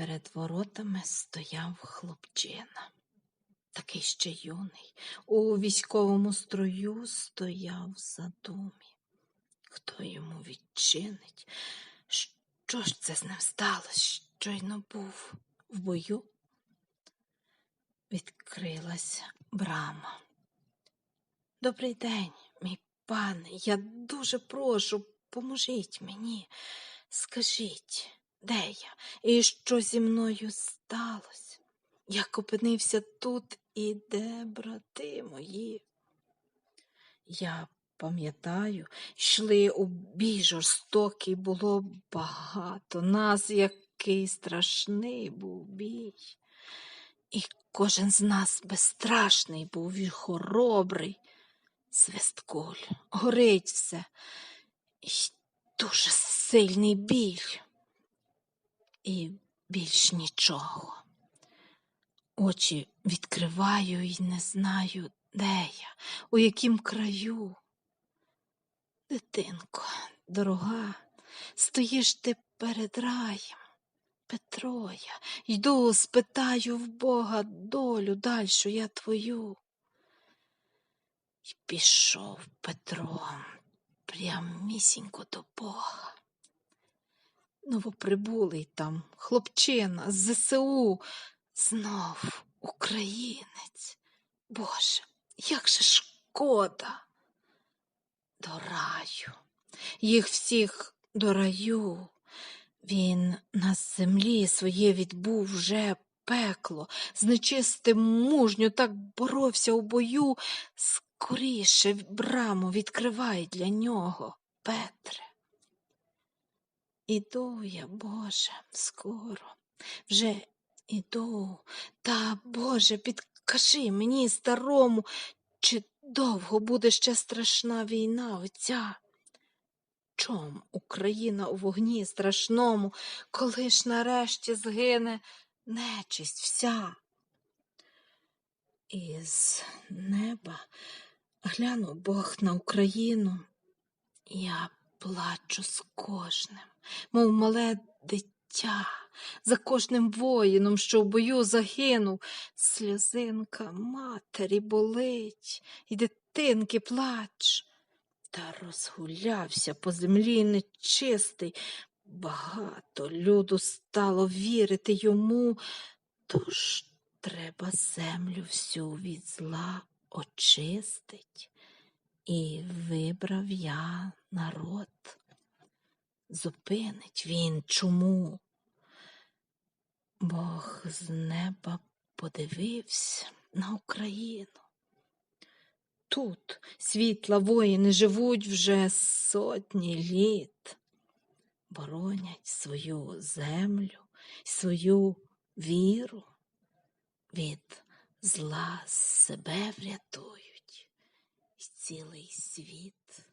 Перед воротами стояв хлопчина, такий ще юний, у військовому строю стояв в задумі. Хто йому відчинить? Що ж це з ним сталося? Щойно був в бою? Відкрилася брама. Добрий день, мій пане, я дуже прошу, поможіть мені. Скажіть, де я і що зі мною сталося? Як опинився тут і де брати мої? Я пам'ятаю, йшли у бій жорстокий, було багато нас, який страшний був бій. І кожен з нас безстрашний був і хоробрий. Свисткуль, горить все, і дуже сильний біль. І більш нічого. Очі відкриваю і не знаю, де я, у яким краю. Дитинко, дорога, стоїш ти перед раєм. Петроя, йду, спитаю в Бога долю дальшу я твою. І пішов Петро прямісінько до Бога. Новоприбулий там хлопчина з ЗСУ, знов українець. Боже, як же шкода. До раю, їх всіх до раю. Він на землі своє відбув вже пекло, з нечистим мужньо так боровся у бою. Скоріше браму відкривай для нього, Петре. Іду я, Боже, скоро, вже іду, та, Боже, підкажи мені старому, чи довго буде ще страшна війна оця? Чом Україна у вогні страшному, коли ж нарешті згине нечисть вся? Із неба глянув Бог на Україну, я плачу з кожним, мов мале дитя, за кожним воїном, що в бою загинув, сльозинка матері болить, і дитинки плач. Та розгулявся по землі нечистий, багато люду стало вірити йому, тож треба землю всю від зла очистить. І вибрав я народ. Зупинить він чому? Бог з неба подивився на Україну. Тут світла воїни живуть вже сотні літ, боронять свою землю, свою віру, від зла себе врятують і цілий світ